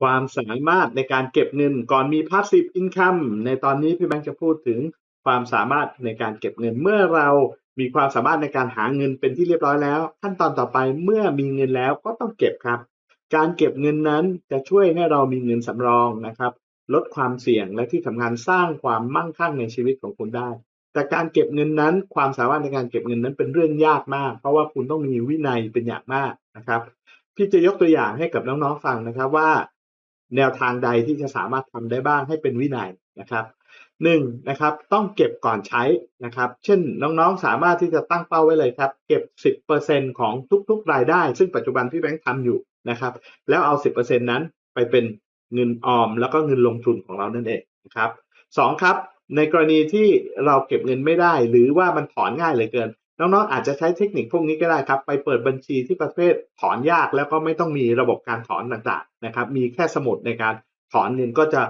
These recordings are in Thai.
ความสามารถในการเก็บเงินก่อนมี passive income ในตอนนี้พี่แบงค์จะพูดถึงความสามารถในการเก็บเงิน เมื่อเรามีความสามารถในการหาเงินเป็นที่เรียบร้อยแล้ว ขั้นตอนต่อไปเมื่อมีเงินแล้วก็ต้องเก็บครับ การเก็บเงินนั้นจะช่วยให้เรามีเงินสำรองนะครับ ลดความเสี่ยงและที่สำคัญสร้างความมั่งคั่งในชีวิตของคุณได้ แต่การเก็บเงินนั้น ความสามารถในการเก็บเงินนั้นเป็นเรื่องยากมาก เพราะว่าคุณต้องมีวินัยเป็นอย่างมากนะครับ พี่จะยกตัวอย่างให้กับน้องๆฟังนะครับว่า แนวทางใดที่จะสามารถทำได้บ้างให้เป็นวินัยนะครับหนึ่งนะครับต้องเก็บก่อนใช้นะครับ เช่นน้องๆสามารถที่จะตั้งเป้าไว้เลยครับ เก็บ 10%ของทุกๆ รายได้ ซึ่งปัจจุบันพี่แบงค์ทำอยู่นะครับ แล้วเอา 10%นั้นไปเป็นเงินออม แล้วก็เงินลงทุนของเรานั่นเองนะครับสองครับ ในกรณีที่เราเก็บเงินไม่ได้ หรือว่ามันถอนง่ายเหลือเกิน น้องๆอาจจะใช้เทคนิคพวกนี้ก็ได้ครับ ไปเปิดบัญชีที่ประเภทถอนยากแล้วก็ไม่ต้องมีระบบการถอนต่างๆนะครับ มีแค่สมุดในการถอนเงินก็จะ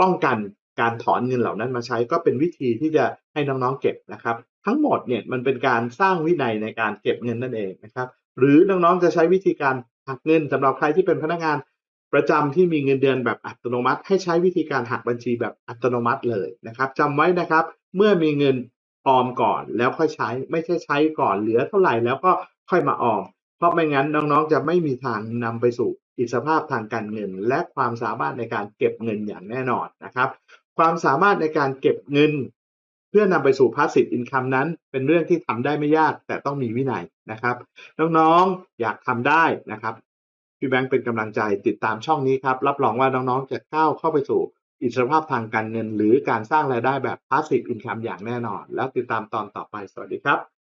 ป้องกันการถอนเงินเหล่านั้นมาใช้ ก็เป็นวิธีที่จะให้น้องๆเก็บนะครับ ทั้งหมดเนี่ยมันเป็นการสร้างวินัยในการเก็บเงินนั่นเองนะครับ หรือน้องๆจะใช้วิธีการหักเงินสำหรับใครที่เป็นพนักงานประจำที่มีเงินเดือนแบบอัตโนมัติ ให้ใช้วิธีการหักบัญชีแบบอัตโนมัติเลยนะครับจำไว้นะครับ เมื่อมีเงิน ออมก่อนแล้วค่อยใช้ไม่ใช่ใช้ก่อนเหลือเท่าไหร่แล้วก็ค่อยมาออม เพราะไม่งั้นน้องๆ จะไม่มีทางนำไปสู่อิสรภาพทางการเงิน และความสามารถในการเก็บเงินอย่างแน่นอนนะครับ ความสามารถในการเก็บเงิน เพื่อนำไปสู่ passive income นั้น เป็นเรื่องที่ทำได้ไม่ยากแต่ต้องมีวินัยนะครับน้องๆอยากทำได้นะครับพี่แบงค์เป็นกำลังใจติดตามช่องนี้ครับรับรองว่าน้องๆจะก้าวเข้าไปสู่ อิสรภาพทางการเงิน หรือการสร้างรายได้แบบ passive income อย่างแน่นอน แล้วติดตามตอนต่อไป สวัสดีครับ